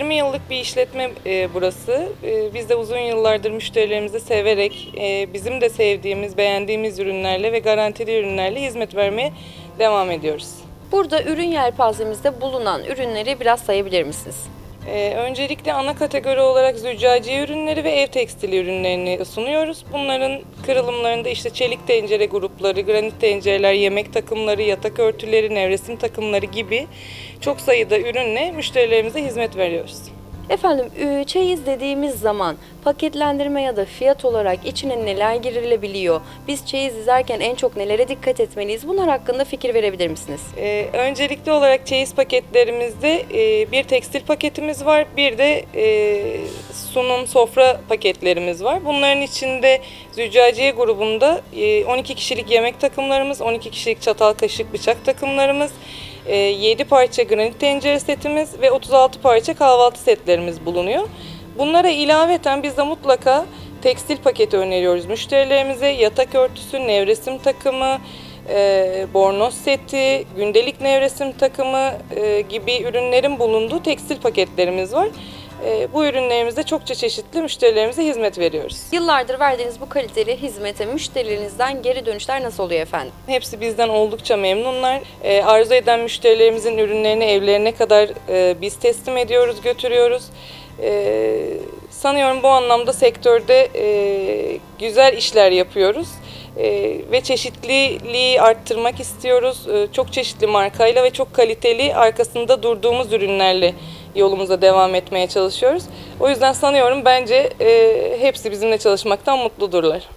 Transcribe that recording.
yıllık bir işletme e, burası. E, biz de uzun yıllardır müşterilerimizi severek, e, bizim de sevdiğimiz, beğendiğimiz ürünlerle ve garantili ürünlerle hizmet vermeye devam ediyoruz. Burada ürün yelpazemizde bulunan ürünleri biraz sayabilir misiniz? Ee, öncelikle ana kategori olarak züccaciye ürünleri ve ev tekstili ürünlerini sunuyoruz. Bunların kırılımlarında işte çelik tencere grupları, granit tencereler, yemek takımları, yatak örtüleri, nevresim takımları gibi çok sayıda ürünle müşterilerimize hizmet veriyoruz. Efendim ü, çeyiz dediğimiz zaman paketlendirme ya da fiyat olarak içine neler girilebiliyor? Biz çeyiz izlerken en çok nelere dikkat etmeliyiz? Bunlar hakkında fikir verebilir misiniz? Ee, öncelikli olarak çeyiz paketlerimizde e, bir tekstil paketimiz var, bir de e, sunum sofra paketlerimiz var. Bunların içinde züccaciye grubunda e, 12 kişilik yemek takımlarımız, 12 kişilik çatal kaşık bıçak takımlarımız, e, 7 parça granit tencere setimiz ve 36 parça kahvaltı setlerimiz bulunuyor. Bunlara ilaveten biz de mutlaka tekstil paketi öneriyoruz müşterilerimize. Yatak örtüsü, nevresim takımı, e, bornoz seti, gündelik nevresim takımı e, gibi ürünlerin bulunduğu tekstil paketlerimiz var. E, bu ürünlerimizde çokça çeşitli müşterilerimize hizmet veriyoruz. Yıllardır verdiğiniz bu kaliteli hizmete müşterilerinizden geri dönüşler nasıl oluyor efendim? Hepsi bizden oldukça memnunlar. E, arzu eden müşterilerimizin ürünlerini evlerine kadar e, biz teslim ediyoruz, götürüyoruz. E, sanıyorum bu anlamda sektörde e, güzel işler yapıyoruz. Ve çeşitliliği arttırmak istiyoruz. Çok çeşitli markayla ve çok kaliteli arkasında durduğumuz ürünlerle yolumuza devam etmeye çalışıyoruz. O yüzden sanıyorum bence e, hepsi bizimle çalışmaktan mutludurlar.